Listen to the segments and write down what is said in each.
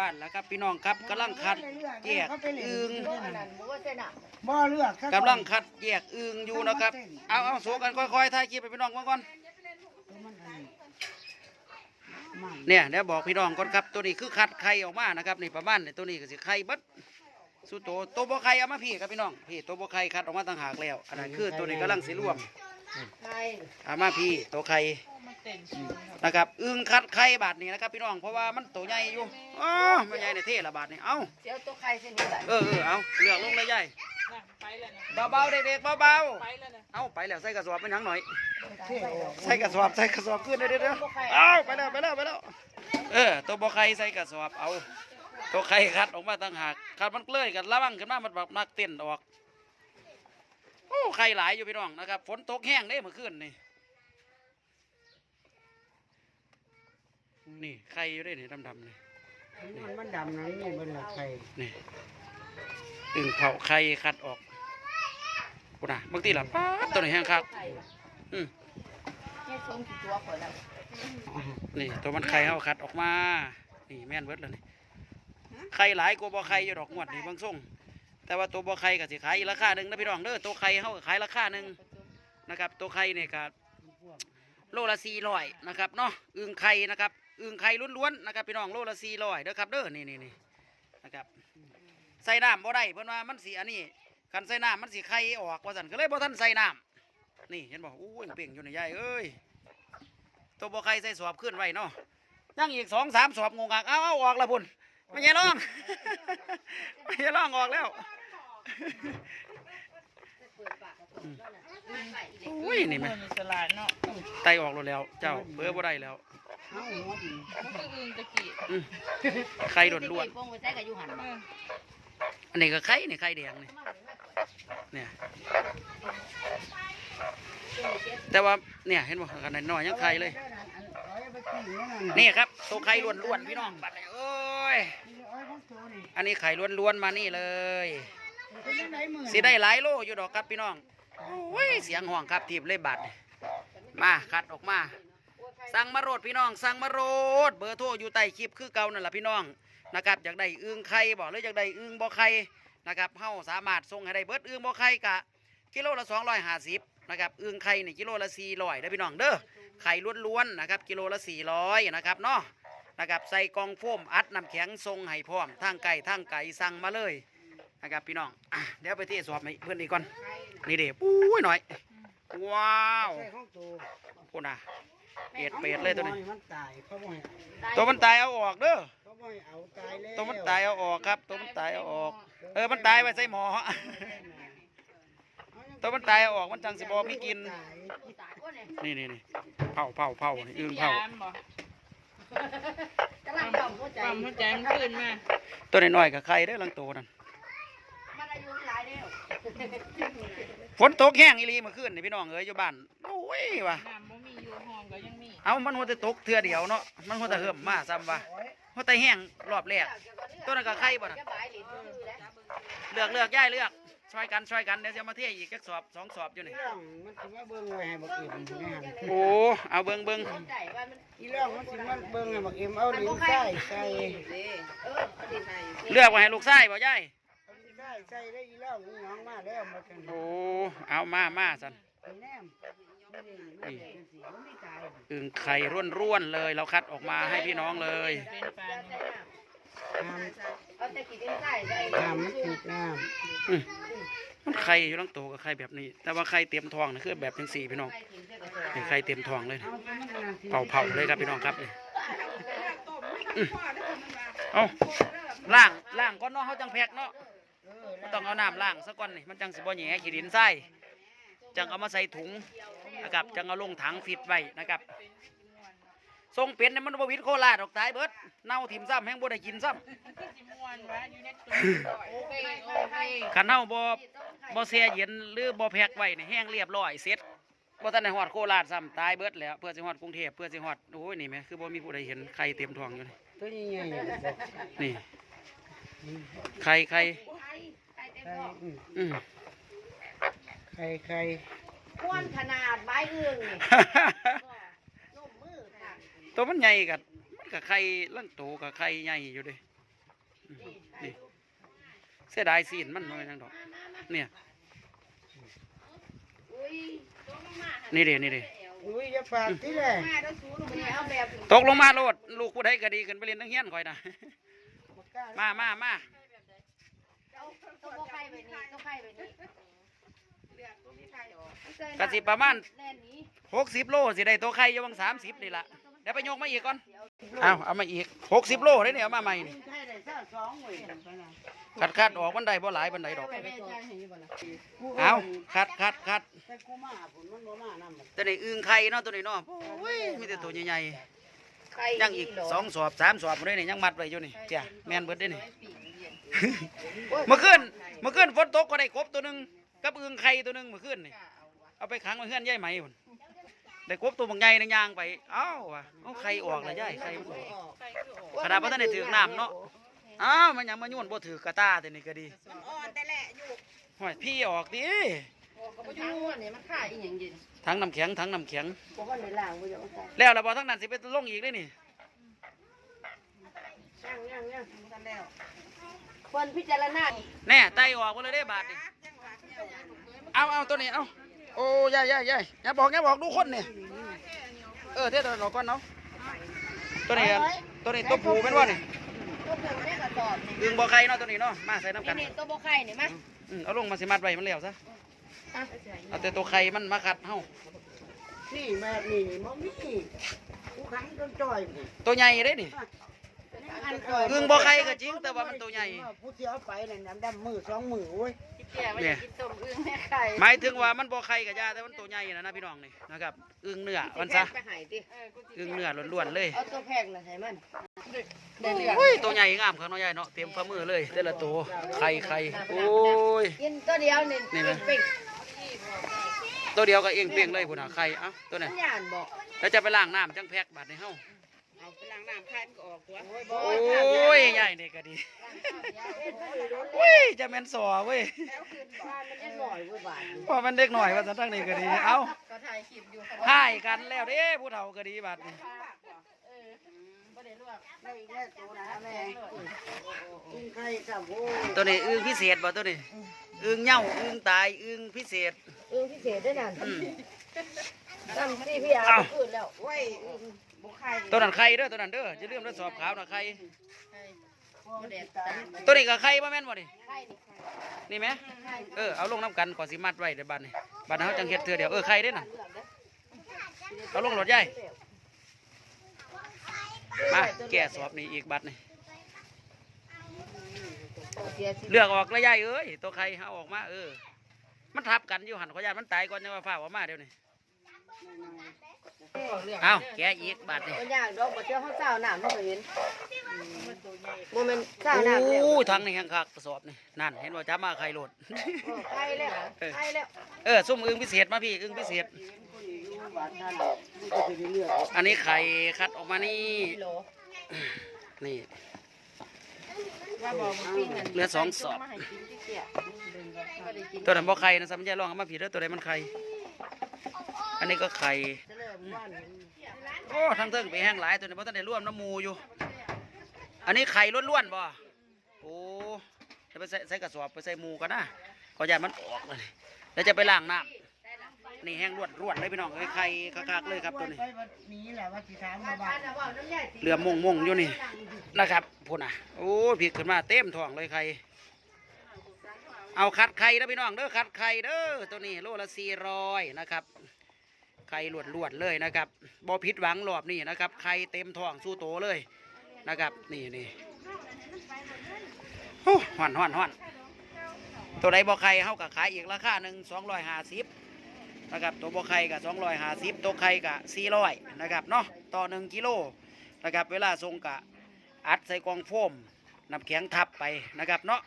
บ้านแล้วครับพี่น้องครับกำลังคัดแยกอึงบ่เลือกกำลังคัดแยกอึงอยู่นะครับ เอาเอาสู้กันค่อยๆถ่ายคลิปไปพี่น้องมาก่อนเนี่ยเดี๋ยวบอกพี่น้องก่อนครับตัวนี้คือคัดไข่ออกมานะครับนี่ประมาณนี่ตัวนี้ก็สิไข่เบัดสู้ตัวตัวบ่ไข่เอามาพี่ครับพี่น้องพี่ตัวบ่ไข่คัดออกมาต่างหากแล้วอันนั้นคือตัวนี้กำลังสิรวมเอามาพี่ตัวไข่ นะครับอึงคัดไข่บาทนี้นะครับพี่น้องเพราะว่ามันตัวใหญ่อยู่อ๋อมันใหญ่ในเท่ละบาทนี่เอาเดี๋ยวตัวใครเส้นนี้แบบเออเออเอาเลือกลงเลยใหญ่ไปแล้วนะเบาๆเด็กๆเบาไปแล้วนะๆเอาไปแล้วใส่กระสอบเป็นหยังหน่อยใส่กระสอบใส่กระสอบขึ้นเดี๋ยวเดี๋ยวเอาไปแล้วไปแล้วไปแล้วเออตัวบ่ไข่ใส่กระสอบเอาตัวไข่คัดออกมาต่างหากคัดมันเกลื่อยกันระวังขึ้นมามันแบบนักเต้นออกโอ้ไข่หลายอยู่พี่น้องนะครับฝนตกแห้งเด้เมื่อคืนนี่ นี่ไข่อยู่ได้นี่ดำๆนี่มันมันดำนะนี่มันละไข่นี่อึ่งเผาไข่คัดออกกูนะบางทีล่ะป๊าดตัวไหนแห้งครับอืมเนี่ยชมกี่ตัวก่อนแล้วนี่ตัวมันไข่เขาคัดออกมา นี่แม่นเบิดเลยนี่ไข่หลายกว่าบ่ไข่อยู่ดอกงวดนี่บางส่งแต่ว่าตัวบ่ไข่ก็สิขายอีกราคาหนึ่งนะพี่น้องเด้อตัวไข่เขาก็ขายราคาหนึ่งนะครับ ตัวไข่เนี่ยก็โลละสี่ร้อยนะครับเนาะอึ่งไข่นะครับ อึ่งไข่ล้วนๆนะครับพี่น้องโลละสี่ร้อยเด้อครับเด้อนี่นี่นี่นะครับใส่น้ำบ่ได้เพิ่นว่ามันสีอันนี้คันใส่น้ำมันสีไข่ออกว่าสั่นก็เลยบ่ทันใส่น้ำนี่เห็นบ่อู้ยเปล่งอยู่ในยายเอ้ยตัวบ่ใครใส่สอบขึ้นไว้เนาะยังอีกสองสามสอบงงงักเอาเอาออกละพุ่นไม่ใช่ร้องไม่ใช่ร้องออกแล้วอุ้ยนี่ไหมเพิ่นสลาดเนาะไตออกหมดแล้ว เจ้าเบื่อบ่ได้แล้ว เอาหัวดิมันก็อึงตะกี้ไข่ล้วนโป้งไปใส่กับยูหันเอออันนี้ก็ไข่นี่ไข่แดงนี่เนี่ยแต่ว่าเนี่ยเห็นบ่ขนาดน้อยยังไข่เลย นี่ครับตัวไข่ล้วนๆพี่น้องบัดนี้เอ้ยอันนี้ไข่ล้วนๆมานี่เลยสิได้หลายโลอยู่ดอกครับพี่น้องโอ้ยเสียงห่วงครับทีบเลยบัดนี่มาคัดออกมา สั่งมาโรดพี่น้อง สั่งมาโรดเบอร์โทรอยู่ใต้คลิปคือเก่านั่นแหละพี่น้องนะครับอยากได้อึ้งไข่บอกหรืออยากได้อึ้งบ่ไข่นะครับเฮาสามารถส่งให้ได้เบิดอึ้งบ่ไข่กะกิโลละ250นะครับอึ้งไข่นี่กิโลละ400ได้อพี่น้องเด้อไข่ล้วนๆนะครับกิโลละ400นะครับเนาะนะครับใส่กล่องโฟมอัดน้ำแข็งทรงให้พร้อมทางไก่ทางไก่สั่งมาเลยนะครับพี่น้องอะเดี๋ยวไปที่สอบให้เพื่อนอีกก่อนนี่เด็ปุ้ยหน่อยว้าวใส่ของตัวคุณอะ เอ็ดเป็ดเลยตัวนี้ มันตายเขาบ่ให้ตัวมันตายเอาออกเด้อ เขาบ่ให้เอาตายแล้วตัวมันตายเอาออกครับ ตัวมันตายเอาออก เออ มันตายไปใส่หมอ ตัวมันตายเอาออก มันจังสิบอมีกินนี่นี่นี่เผาเผาเผานี่อึ่งพี่เผาอามบ่กำลังต่อมหัวใจความหัวใจมันขึ้นมาตัวน้อยๆกับไข่ได้อลังโตนั่น มันอายุหลายแล้วฝนตกแห้งอีหลีเมื่อคืนนี่พี่น้องเอ้ยอยู่บ้าน โอ้ยว่ะน้ำบ่ เอามันหัวแต่ตกเทื่อเดียวเนาะมันหัวแต่เหิมมาซ้ำว่าหัวแต่แห้งรอบแรกตัวนั้นก็ไข่บ่น่ะจะบายหลินชื่อแล้วเลือกเลือกย่ายเลือกช่วยกันช่วยกันเดี๋ยวจะมาเที่ยอีกจักสอบสองสอบอยู่นี่เรื่องมันสิมาเบิ่งไว้ให้บักเอ็มอยู่ในหันโอ้เอาเบิ่งเบิ่งสนใจว่ามันอีเรื่องมันสิมาเบิ่งให้บักเอ็มเอาลิ้นใส่ใส่เออเอาดินในเลือกไว้ให้ลูกชายบ่ย่ายเอาลิ้นใส่ใส่ได้อีเรื่องอีหยังมาแล้วมาจังโอ้เอามามาสันไอ้แนมนี่นี่มันสิมันไม่ตายอึ่งไข่ร่วนๆเลยเราคัดออกมาให้พี่น้องเลยเป็นปลาเนาะห้ามเอาแต่กี่ดินใส่ใส่ห้ามมันถูกน้อืมมันไข่อยู่ลังโตกับไข่แบบนี้ แต่ว่าไข่เต็มทองนะคือแบบเป็นสีพี่น้องนี่ไข่เต็มทองเลยำเอาไปมันก็น่าสิเผาเผาๆเลยครับพี่น้องครับนี่อืมเอาล่างล่างก่อนเนาะเขาจังแพกเนาะเออมันต้องเอาน้ำล้างซะก่อนนี่มันจังสิบ่แหย่ขี้ดินทราย จังเอามาใส่ถุงนะครับจังเอาลงถังฟิตไว้นะครับทรงเป็นเนี่ยมันบวิดโคราดอกตายเบิดเน่าถิ่มซ้ำแห้งบ่ได้กินซ้มันคือสิม่วเคโอเคำคันเน่าบ่บ่แช่เย็นหรือบ่แพกไว้แห้งเรียบร้อยเสร็จบ่ทันได้ฮอดโคราชซ้ำตายเบิดแล้วเพื่อสิฮอดกรุงเทพเพื่อสิฮอดโอ้ยนี่แหม่คือบ่มีผู้ใดเห็นไข่เต็มทองอยู่นี่ตัวใหญ่ๆนี่ไข่ไข่ไข่อืม อืมไข่ไข่ควนขนาดใบอึ่งนี่นุ่มมือค่ะตัวมันใหญ่กับมันกับไข่ลังโตกับไข่ใหญ่อยู่เดินี่เสียดายซีนมันบ่แม่นจังดอก เนี่ยอุ้ยนี่เด้นี่เด้อุ้ยจะฝากที่แหละมาแล้วสูงนี่เอาแบบตกลงมาโลดลูกผู้ใดก็ดีขึ้นไปเรียนทั้งเฮียนข่อยนะมามามาเอาตัวบ่ไข่ไปนี่ตัวไข่ไปนี่ กะสิประมาณแน่นนี้หกสิบโลสิได้ตัวไข่อยู่วังสามสิบนี่ละเดี๋ยวไปยกมาอีกก่อนเอาเอามาอีกหกสิบโลได้เนี่ยเอามาใหม่นี่ใช่ได้ซะสองเว้ยไปนะคัดคัดออกมันได้บ่หลายบันไดดอกไปใจให้อยู่บ่ล่ะเอาคัดคัดคัดแต่กูมาผลมันบ่มานำตัวนี้อึ่งไข่เนาะตัวนี้เนาะโอ้ยมีแต่ตัวใหญ่ไข่ๆยังอีกสองสอบสามสอบบ่ได้นี่ยังมัดไว้อยู่นี่เจ้าแม่นเบิดได้นี่เมื่อคืนเมื่อคืนฝนตกก็ได้กบตัวหนึง กับอึ่งไข่ตัวหนึงเมื่อคืนนี่เอาไปขังไว้เฮือนยายไหมพุ่นได้กบตัวบางใหญ่ในยางไปเอ้าว่ะเอาไข่ออกแล้วยายไข่มันออก ขนาดบ่ทันได้ถือน้ำเนาะ อ้าวมันยังมายุ่นบ่ถือกระตาแต่นี่ก็ดีอ่อนแต่แหละอยู่ห้อยพี่ออกดิก็บ่อยู่อันนี้มันค่าอีหยังเย็นทั้งน้ำแข็งทั้งน้ำแข็ง บ่ว่าในล่างบ่จะเอาใส่แล้วแล้วบ่ทั้งนั้นสิไปลงอีกเด้นี่ยังยังยังทันแล้วเพิ่นพิจารณาแน่ไตออกบ่เลยเด้บาดนี่ เอาเอาตัวนี้เอาโอ้ยายยายยายอย่าบอกอย่าบอกดูคนนี่เออเทศตัวนั้นออกก่อนเนาะตัวนี้อันตัวนี้ตัวผูแม่นบ่นี่ตัวผู้ในกระสอบนี่อึ่งบ่ไข่เนาะตัวนี้เนาะมาใส่น้ำกันนี่ตัวบ่ไข่นี่มาอืมเอาลงมาสิมัดไว้มันแล้วซะอะเอาแต่ตัวไข่มันมาขัดเฮานี่แบบนี้บ่มีกูขังจนจ่อยนี่ตัวใหญ่เด้นี่อันอึ่งบ่ไข่ก็จริงแต่ว่ามันตัวใหญ่ผู้ที่เอาไปนั่นน้ำดำมือสองมือโอ้ย พี่แก่ว่าจะกินต้มอึ่งแม่ไข่หมายถึงว่ามันบ่ไข่กับยาแต่มันตัวใหญ่นะนะพี่น้องนี่นะครับอึ่งเนื้อมันซะไปให้ติอึ่งเนื้อล้วนๆเลยเอาตัวแพงน่ะให้มันได้เรื่องโอ้ยตัวใหญ่งามข้างน้อยใหญ่เนาะเต็มฝ่ามือเลยแต่ละตัวไข่ไข่โอ้ยกินตัวเดียวนี่นี่ไหมปิ๊กตัวเดียวก็เองเปลียงเลยพุ่นน่ะไข่เอ้าตัวไหนมันย่านบอกแล้วจะไปล้างน้ำจังแพ็กบาดในเฮา เอาไปล้างน้ำคายมันก็ออกตัวโอ้ยใหญ่นี่ก็ดีโอ้ยจะแม่นสอเว้ยมันจะหน่อยกว่าบาทพอมันเด็กหน่อยว่าซะทั้งนี้ก็ดี เอ้าก็ถ่ายคลิปอยู่ให้กันแล้วเด้ผู้เฒ่าก็ดีบาดนี้บ่ได้ลวกได้อีกแล้วตัวนะแม่กินไข่กับโอ้ยตัวนี้อึ่งพิเศษบ่ตัวนี้อึ่งเหย้าอึ่งตายอึ่งพิเศษเออพิเศษได้นั่นอืมทำที่พี่อาเอ้าพูดแล้วโอ้ย บ่ไข่ตัวนั้นไข่เด้อตัวนั้นเด้อจะเริ่าลืมเด้อสอบขาวนะไข่บ่ได้ตามตัวนี้ก็ไข่บ่แม่นบ่นี่ไข่นี่นี่ไหมเออเอาลงน้ำกันก่อนสิมัดไว้เดี๋ยวบัดนี้บัดนี้เขาจังเฮ็ดเทื่อเดียวเออไข่เด้อน่ะเอาลงรถใหญ่มาแก่สอบนี่อีกบัดนี่เสียสิเลือกออกแล้วใหญ่เอ้ยตัวไข่เอาออกมาเออ มันทับกันอยู่หันขอยานมันตายก่อนจะว่าฟ้าออกมาเดี๋ยวนี้ เอาแกะอีกบัดนี่บ่ยากดอกบ่เจ้าเฮาเจ้าน้ำมันก็เห็นบ่แม่นเจ้าน้ำแล้วโอ้ยทางนี้แห้งคักกระสอบนี่นั่นเห็นว่าจับมาไข่โหลดโอ้ไข่แล้วไข่แล้วเออซุ่มอึ่งพิเศษมาพี่อึ่งพิเศษบาดนั่นมันก็สิได้เลือดอันนี้ไข่คัดออกมานี่กิโลนี่ว่าบอกมันปิ้งนั่นเหลือสองสอบมาให้กินที่เกียบ่ได้กินตัวนั้นบ่ไข่นะสัมยาลองเอามาผิดแล้วตัวใดมันไข่อันนี้ก็ไข่จะเริ่มว่าน โอ้ทั้งเทิงไปแห้งหลายตัวนี้เพราะท่านได้ร่วมน้ำมูอยู่ อันนี้ไข่ล้วนๆบ่โอ้จะไปใส่ใส่กระสอบไปใส่มูกันนะขออย่าตมันออกเลยแล้วจะไปล้างน้ำนี่แห้งรวดรวดเลยพี่น้องเอ้ไข่คักๆเลยครับตัวนี้เหลือมมงๆอยู่นี่นะครับพุ่นอะโอ้ผิดขึ้นมาเต็มท้องเลยไข่เอาคัดไข่นะพี่น้องเด้อคัดไข่เด้อตัวนี้โลละสี่ร้อยนะครับ ไข่ล้วนๆเลยนะครับบ่ผิดหวังรอบนี้นะครับไข่เต็มท้องสู้โตเลยนะครับ นี่นี่ห่อนห่อนห่อนตัวใดบ่ไข่เฮากับขายอีกราคาหนึ่งสองร้อยห้าสิบนะครับตัวบ่ไข่กับสองร้อยห้าสิบตัวไข่กับสี่ร้อยนะครับเนาะต่อหนึ่งกิโลนะครับเวลาส่งกะอัดใส่กองโฟมน้ำแข็งทับไปนะครับเนาะ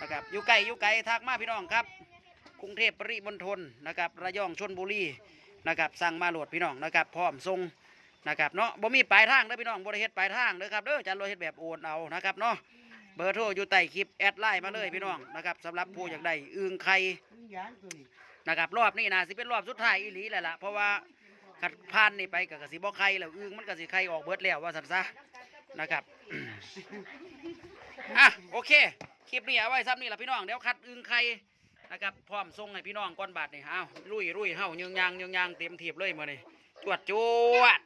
นะครับอยู่ไกลอยู่ไกลทักมาพี่น้องครับกรุงเทพปริมณฑลนะครับระยองชนบุรี นะครับสั่งมาโหลดพี่น้องนะครับพร้อมส่งนะครับเนาะบ่มีปลายทางเด้อพี่น้องบ่ได้เฮ็ดปลายทางเด้อครับเด้อจันรถเฮ็ดแบบโอนเอานะครับเนาะเบอร์โทรอยู่ใต้คลิปแอดไลน์มาเลยพี่น้องนะครับสำหรับผู้อยากได้อึ่งไข่มีหยางตัวนี้นะครับรอบนี้นะสิเป็นรอบสุดท้ายอีหลีแหละล่ะเพราะว่าขัดผ่านนี่ไปก็กสิบ่ไข่แล้วอึ่งมันก็สิไข่ออกเบิดแล้วว่าซั่นซะนะครับอะโอเคคลิปนี้เอาไว้ซ้ำนี่แหละพี่น้องเดี๋ยวคัดอึงไข่ นะครับพร้อมส่งให้พี่น้องก้อนบาทนี่เอาลุยลุยเฮายิงยางยิงยางเต็มทีบเลยมื้อนี้จวดจวด